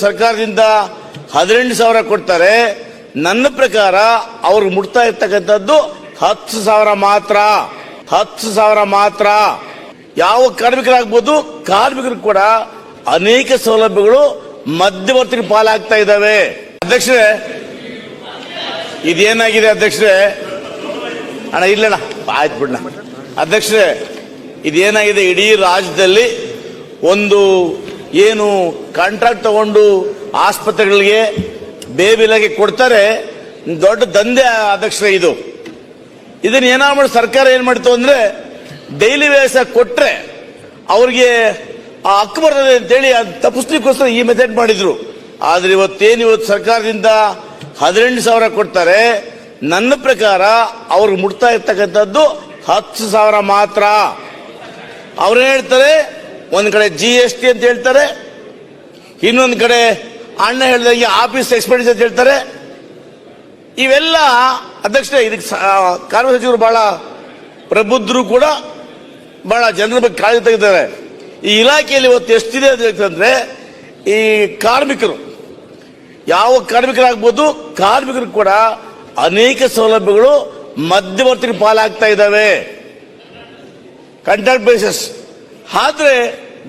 ಸರ್ಕಾರದಿಂದ ಹದಿನೆಂಟು ಸಾವಿರ ಕೊಡ್ತಾರೆ. ನನ್ನ ಪ್ರಕಾರ ಅವ್ರಿಗೆ ಮುಟ್ತಾ ಇರ್ತಕ್ಕಂಥದ್ದು ಹತ್ತು ಸಾವಿರ ಮಾತ್ರ. ಹತ್ತು ಸಾವಿರ ಮಾತ್ರ. ಯಾವ ಕಾರ್ಮಿಕರಾಗ್ಬೋದು, ಕಾರ್ಮಿಕರು ಕೂಡ ಅನೇಕ ಸೌಲಭ್ಯಗಳು ಮಧ್ಯವರ್ತಿ ಪಾಲಾಗ್ತಾ ಇದ್ದಾವೆ. ಅಧ್ಯಕ್ಷರೇ, ಇದೇನಾಗಿದೆ ಅಧ್ಯಕ್ಷರೇ? ಅಣ್ಣ, ಇಲ್ಲಣ್ಣ, ಆಯ್ತು ಬಿಡಣ ಅಧ್ಯಕ್ಷರೇ, ಇದೇನಾಗಿದೆ? ಇಡೀ ರಾಜ್ಯದಲ್ಲಿ ಒಂದು ಏನು ಕಾಂಟ್ರಾಕ್ಟ್ ತಗೊಂಡು ಆಸ್ಪತ್ರೆಗಳಿಗೆ ಬೇಬಿಲಾಗಿ ಕೊಡ್ತಾರೆ, ದೊಡ್ಡ ದಂಧೆ ಅಧ್ಯಕ್ಷ ಇದು. ಇದನ್ನ ಏನಾದ್ರು ಸರ್ಕಾರ ಏನ್ ಮಾಡ್ತು ಅಂದ್ರೆ ಡೈಲಿ ವೇಸ ಕೊಟ್ರೆ ಅವ್ರಿಗೆ ಆ ಹಕ್ಕು ಬರ್ತದೆ ಅಂತೇಳಿ ಅದು ತಪ್ಪಿಸ್ಲಿಕ್ಕೋಸ್ಕರ ಈ ಮೆಥಡ್ ಮಾಡಿದ್ರು. ಆದ್ರೆ ಇವತ್ತೇನು ಇವತ್ತು ಸರ್ಕಾರದಿಂದ ಹದಿನೆಂಟು ಸಾವಿರ ಕೊಡ್ತಾರೆ. ನನ್ನ ಪ್ರಕಾರ ಅವ್ರಿಗೆ ಮುಟ್ತಾ ಇರ್ತಕ್ಕಂಥದ್ದು ಹತ್ತು ಸಾವಿರ ಮಾತ್ರ. ಅವ್ರು ಹೇಳ್ತಾರೆ? ಒಂದ್ ಕಡೆ ಜಿ ಎಸ್ ಟಿ ಅಂತ ಹೇಳ್ತಾರೆ, ಇನ್ನೊಂದು ಕಡೆ ಅಣ್ಣ ಹೇಳಿದಂಗೆ ಆಫೀಸ್ ಎಕ್ಸ್ಪೆಂಡಿಚರ್ ಅಂತ ಹೇಳ್ತಾರೆ. ಇವೆಲ್ಲ ಅಧ್ಯಕ್ಷ ಇದಕ್ಕೆ ಕಾರ್ಮಿಕ ಸಚಿವರು ಬಹಳ ಪ್ರಬುದ್ಧರು ಕೂಡ ಬಹಳ ಜನರ ಬಗ್ಗೆ ಕಾಳಜಿ ತೆಗೆದಿದ್ದಾರೆ. ಈ ಇಲಾಖೆಯಲ್ಲಿ ಇವತ್ತು ಎಷ್ಟಿದೆ ಅಂತಂದ್ರೆ ಈ ಕಾರ್ಮಿಕರು, ಯಾವ ಕಾರ್ಮಿಕರಾಗ್ಬೋದು, ಕಾರ್ಮಿಕರು ಕೂಡ ಅನೇಕ ಸೌಲಭ್ಯಗಳು ಮಧ್ಯವರ್ತಿಗೆ ಪಾಲಾಗ್ತಾ ಇದ್ದಾವೆ. ಕಂಟ್ರಾಕ್ಟ್ ಬೇಸಿಸ್ ಆದ್ರೆ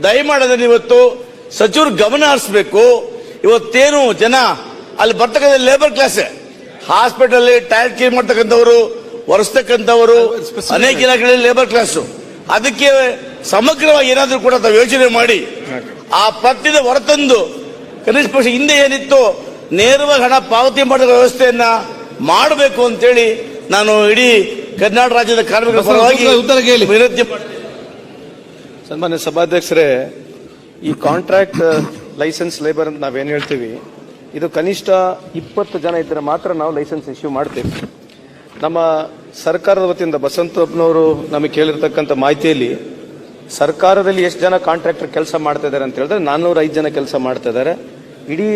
ದಯಮಾಡೋದನ್ನ ಇವತ್ತು ಸಚಿವರು ಗಮನ ಹರಿಸಬೇಕು. ಇವತ್ತೇನು ಜನ ಅಲ್ಲಿ ಬರ್ತಕ್ಕಂಥ labour class hospital tyre clean ಮಾಡ್ತಕ್ಕಂಥವ್ರು ಒರೆಸ್ತಕ್ಕಂಥವರು ಅನೇಕ ಇಲಾಖೆಗಳಲ್ಲಿ ಲೇಬರ್ ಕ್ಲಾಸ್ ಅದಕ್ಕೆ ಸಮಗ್ರವಾಗಿ ಏನಾದರೂ ಕೂಡ ತಾವು ಯೋಚನೆ ಮಾಡಿ. ಆ ಪತ್ತಿದ ಹೊರತಂದು ಕನಿಷ್ಠ ಪಕ್ಷ ಹಿಂದೆ ಏನಿತ್ತು ನೇರವಾಗಿ ಹಣ ಪಾವತಿ ಮಾಡೋ ವ್ಯವಸ್ಥೆಯನ್ನ ಮಾಡಬೇಕು ಅಂತೇಳಿ ನಾನು ಇಡೀ ಕರ್ನಾಟಕ ರಾಜ್ಯದ ಕಾರ್ಮಿಕರ ಪರವಾಗಿ. ವಿನಂತಿ ಮಾಡ್ತೀನಿ. ಸನ್ಮಾನ್ಯ ಸಭಾಧ್ಯಕ್ಷರೇ, ಈ ಕಾಂಟ್ರಾಕ್ಟ್ ಲೈಸೆನ್ಸ್ ಲೇಬರ್ ಅಂತ ನಾವೇನು ಹೇಳ್ತೀವಿ, ಇದು ಕನಿಷ್ಠ ಇಪ್ಪತ್ತು ಜನ ಇದ್ದರೆ ಮಾತ್ರ ನಾವು ಲೈಸೆನ್ಸ್ ಇಶ್ಯೂ ಮಾಡ್ತೇವೆ. ನಮ್ಮ ಸರ್ಕಾರದ ವತಿಯಿಂದ ಬಸವಂತಪ್ಪನವರು ನಮಗೆ ಕೇಳಿರ್ತಕ್ಕಂಥ ಮಾಹಿತಿಯಲ್ಲಿ, ಸರ್ಕಾರದಲ್ಲಿ ಎಷ್ಟು ಜನ ಕಾಂಟ್ರಾಕ್ಟರ್ ಕೆಲಸ ಮಾಡ್ತಾ ಇದ್ದಾರೆ ಅಂತ ಹೇಳಿದ್ರೆ ನಾನ್ನೂರ ಐದು ಜನ ಕೆಲಸ ಮಾಡ್ತಾ ಇದ್ದಾರೆ ಇಡೀ